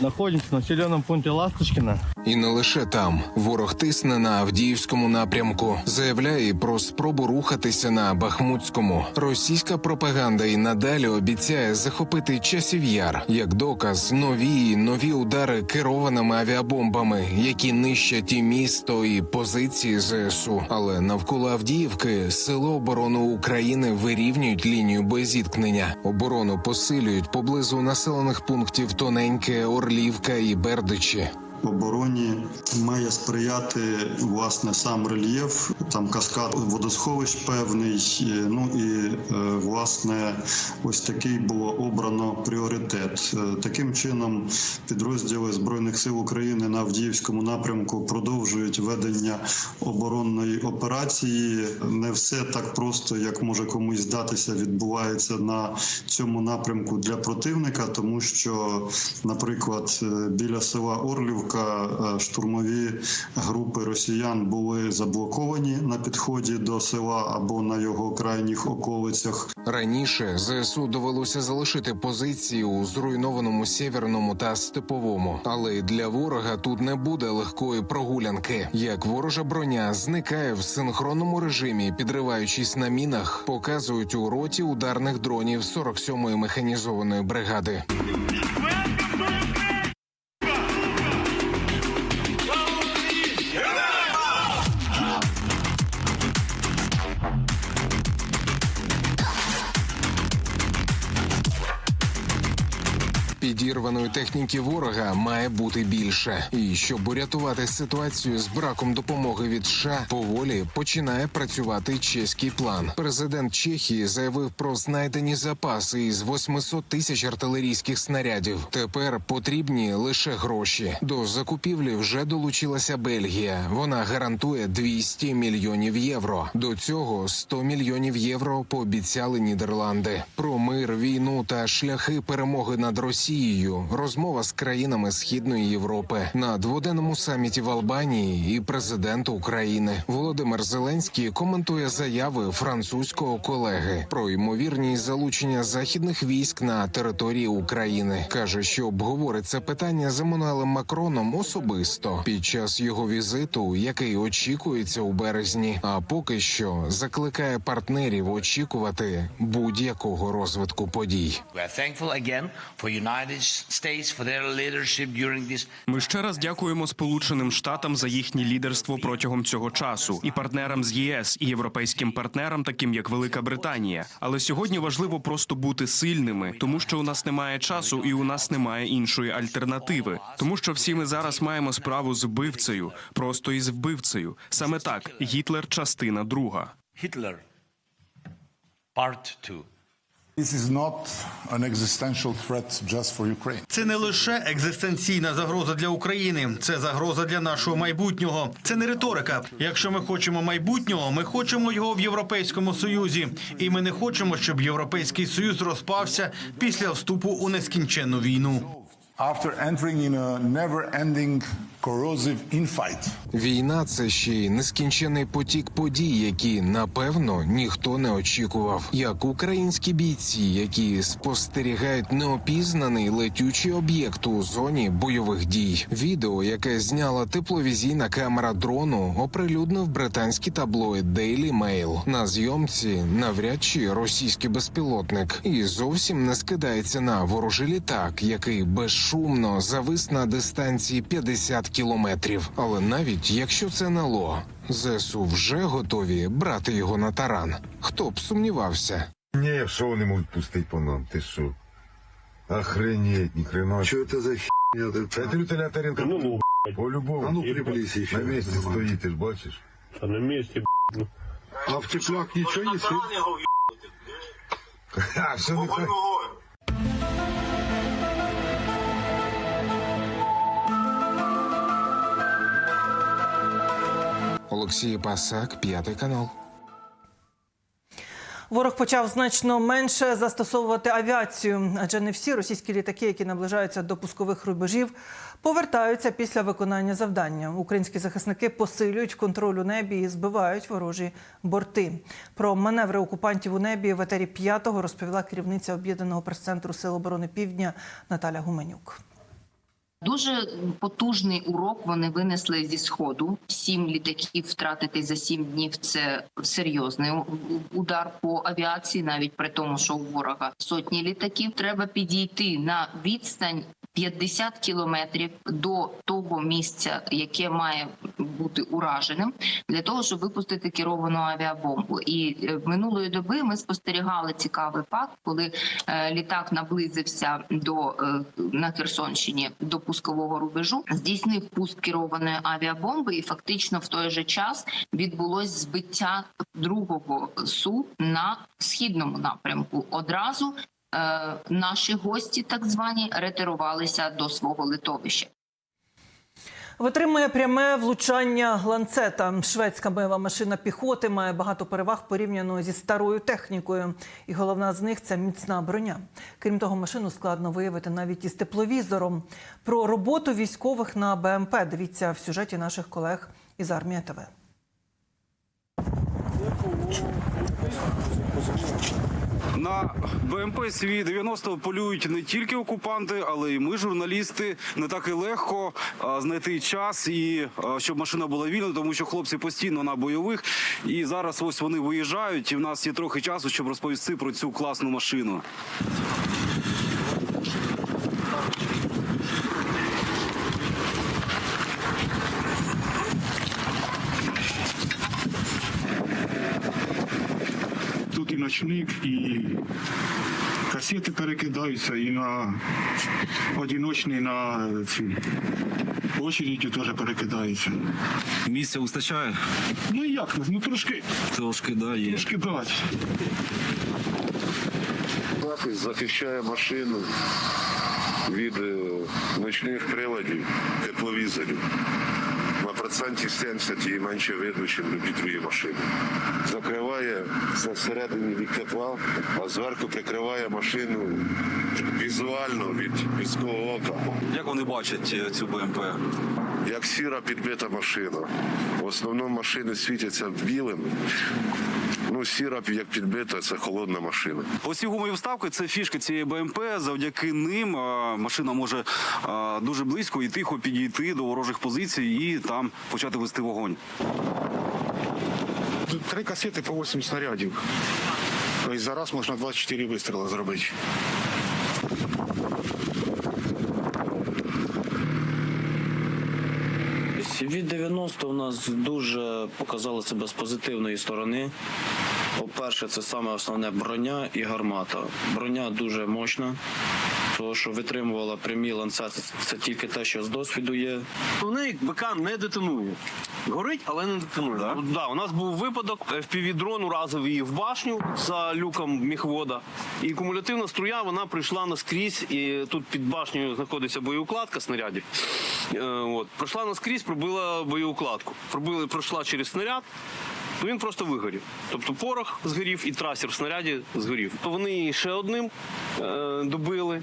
Находимся в населенном пункте Ласточкина. І не лише там ворог тисне на Авдіївському напрямку, заявляє про спробу рухатися на Бахмутському. Російська пропаганда і надалі обіцяє захопити часів яр як доказ нові і нові удари керованими авіабомбами, які нищать і місто, і позиції ЗСУ. Але навколо Авдіївки сили оборони України вирівнюють лінію боєзіткнення. Оборону посилюють поблизу населених пунктів Тоненьке, Орлівка і Бердичі. Обороні має сприяти власне сам рельєф, там каскад водосховищ певний. Ну і е, власне ось такий було обрано пріоритет. Е, Таким чином, підрозділи збройних сил України на Авдіївському напрямку продовжують ведення оборонної операції. Не все так просто, як може комусь здатися, відбувається на цьому напрямку для противника, тому що, наприклад, е, біля села Орлівка е, штурмові групи росіян були заблоковані на підході до села або на його крайніх околицях. Раніше ЗСУ довелося залишити позиції у зруйнованому сєвєрному та степовому, але для ворога тут не буде легкої прогулянки. Як ворожа броня зникає в синхронному режимі, підриваючись на мінах, показують у роті ударних дронів 47-ї механізованої бригади. Підірваної техніки ворога має бути більше. І щоб урятувати ситуацію з браком допомоги від США, поволі починає працювати чеський план. Президент Чехії заявив про знайдені запаси із 800 тисяч артилерійських снарядів. Тепер потрібні лише гроші. До закупівлі вже долучилася Бельгія. Вона гарантує 200 мільйонів євро. До цього 100 мільйонів євро пообіцяли Нідерланди. Про мир, війну та шляхи перемоги над Росією. Розмова з країнами Східної Європи на дводенному саміті в Албанії і президент України Володимир Зеленський коментує заяви французького колеги про ймовірність залучення західних військ на території України. каже, що обговорить це питання з Еммануелем Макроном особисто під час його візиту, який очікується у березні. А поки що закликає партнерів очікувати будь-якого розвитку подій. Ми ще раз дякуємо Сполученим Штатам за їхнє лідерство протягом цього часу і партнерам з ЄС і європейським партнерам, таким як Велика Британія. Але сьогодні важливо просто бути сильними, тому що у нас немає часу і у нас немає іншої альтернативи. Тому що всі ми зараз маємо справу з вбивцею, просто із вбивцею. Саме так Гітлер, частина друга. Hitler part 2. Це не лише екзистенційна загроза для України, це загроза для нашого майбутнього. Це не риторика. Якщо ми хочемо майбутнього, ми хочемо його в Європейському Союзі, і ми не хочемо, щоб Європейський Союз розпався після вступу у нескінченну війну. After entering in a never-ending corrosive infight, Війна це ще й нескінчений потік подій, які напевно ніхто не очікував. Як українські бійці, які спостерігають неопізнаний летючий об'єкт у зоні бойових дій. Відео, яке зняла тепловізійна камера дрону, оприлюднив британський таблоїд Daily Mail. На зйомці навряд чи російський безпілотник і зовсім не скидається на ворожий літак, який безшумно завис на дистанції 50 кілометрів. Але навіть якщо це НЛО, ЗСУ вже готові брати його на таран. Хто б сумнівався? Ні, що вони можуть пустити по нам? Ти що? Охренеть, ни хрена. Что это за херня? Це Віталій Таренко Ну, ну, по-любому. А ну, приблизь еще. На місці стоїть, ти ж бачиш? а на месте, ну. А в теплак ничего не сыпь? А, що не так? Олексій Пасак, п'ятий канал. Ворог почав значно менше застосовувати авіацію, адже не всі російські літаки, які наближаються до пускових рубежів, повертаються після виконання завдання. Українські захисники посилюють контроль у небі і збивають ворожі борти. Про маневри окупантів у небі в етері п'ятого розповіла керівниця об'єднаного прес-центру Сил оборони Півдня Наталя Гуменюк. Дуже потужний урок вони винесли зі сходу. Сім літаків втратити за сім днів це серйозний удар по авіації, навіть при тому, що у ворога сотні літаків. Треба підійти на відстань 50 кілометрів до того місця, яке має бути ураженим, для того, щоб випустити керовану авіабомбу. І е, минулої доби ми спостерігали цікавий факт, коли е, літак наблизився до е, на Херсонщині до пускового рубежу, здійснив пуск керованої авіабомби, і фактично в той же час відбулось збиття другого су на східному напрямку. Одразу наші гості, так звані, ретирувалися до свого литовища. Витримує пряме влучання ланцета. Шведська бойова машина піхоти має багато переваг порівняно зі старою технікою. І головна з них це міцна броня. Крім того, машину складно виявити навіть із тепловізором. Про роботу військових на БМП дивіться в сюжеті наших колег із армії ТВ. На БМП свій 90 полюють не тільки окупанти, але й ми, журналісти. Не так і легко знайти час і щоб машина була вільна, тому що хлопці постійно на бойових. І зараз ось вони виїжджають. І в нас є трохи часу, щоб розповісти про цю класну машину. Ночник, і касети перекидаються, і на одиночні на ці очереді теж перекидаються. Місця вистачає Ну як? Ну трошки, трошки, да, є. трошки дати. Захист захищає машину від е, ночних приладів, тепловізорів. На проценті 70 її менше видно, ніж любі другі машини. Закриває всередині від тепла, а зверху прикриває машину візуально від людського ока. Як вони бачать е, цю БМП? Як сіра підбита машина. В основному машини світяться білим. Ну, сіра, як підбита, це холодна машина. Ось ці гумові вставки це фішка цієї БМП. Завдяки ним машина може дуже близько і тихо підійти до ворожих позицій і там почати вести вогонь. Три касети по 8 снарядів. Тобто зараз можна 24 вистріли зробити. Від 90 у нас дуже показали себе з позитивної сторони. По-перше, це саме основне броня і гармата. Броня дуже мощна, тому що витримувала прямі ланцети. Це тільки те, що з досвіду є. У неї БК не детонує. Горить, але не детонує. Да? Да, у нас був випадок, FPV-дрон уразив її в башню за люком міхвода. І кумулятивна струя вона прийшла наскрізь, і тут під башнею знаходиться боєукладка снарядів. Е, от. Пройшла наскрізь, пробила боєукладку. Пробила, пройшла через снаряд. Ну він просто вигорів. Тобто порох згорів і трасер в снаряді згорів. То вони її ще одним е, добили.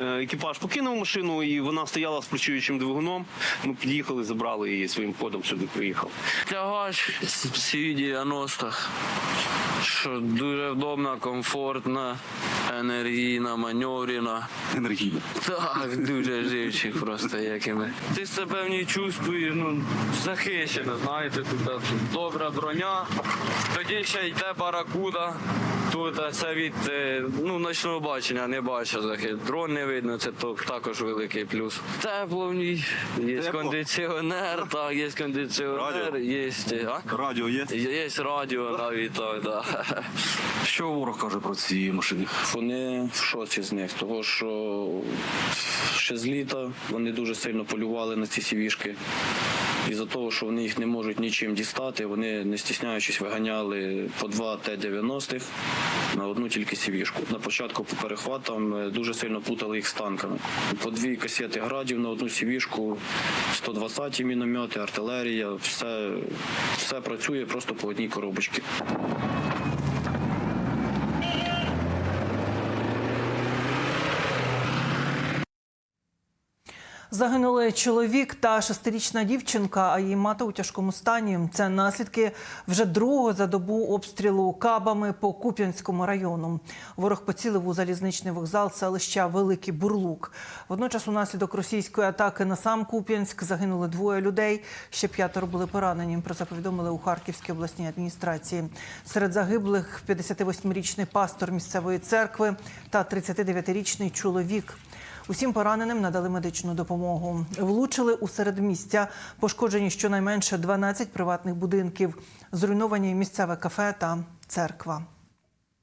Е, екіпаж покинув машину, і вона стояла з працюючим двигуном. Ми під'їхали, забрали її своїм ходом сюди приїхав. Тягач з 90-х, що дуже вдобна, комфортна, енергійна, маневрена. Енергійно. Так, дуже живчик просто якими. Ти себе в ній чувствуєш, ну, захищено, знаєте, тут добра броня. Тоді ще йде баракуда. Тут це від е, ну, ночного бачення не бачу захист. Дрон не видно, це також великий плюс. Тепло в ній, є Тепло? кондиціонер, так, є кондиціонер, Радіо? є. А? Радіо є. Є радіо навіть так, да. Що ворог каже про ці машини? Вони в шоці з них, того що ще з літа вони дуже сильно полювали на ці сівішки. Із-за того, що вони їх не можуть нічим дістати, вони не стісняючись виганяли по два Т-90 на одну тільки сівішку. На початку по перехватам е, дуже сильно путали їх з танками. По дві касети градів на одну сівішку, 120-ті міномети, артилерія, все, все працює просто по одній коробочці. Загинули чоловік та шестирічна дівчинка, а її мати у тяжкому стані. Це наслідки вже другого за добу обстрілу кабами по Куп'янському району. Ворог поцілив у залізничний вокзал селища Великий Бурлук. Водночас, унаслідок російської атаки на сам Куп'янськ загинули двоє людей. Ще п'ятеро були поранені. Про це повідомили у Харківській обласній адміністрації. Серед загиблих 58-річний пастор місцевої церкви та 39-річний чоловік. Усім пораненим надали медичну допомогу. Влучили у середмістя, пошкоджені щонайменше 12 приватних будинків, зруйновані місцеве кафе та церква.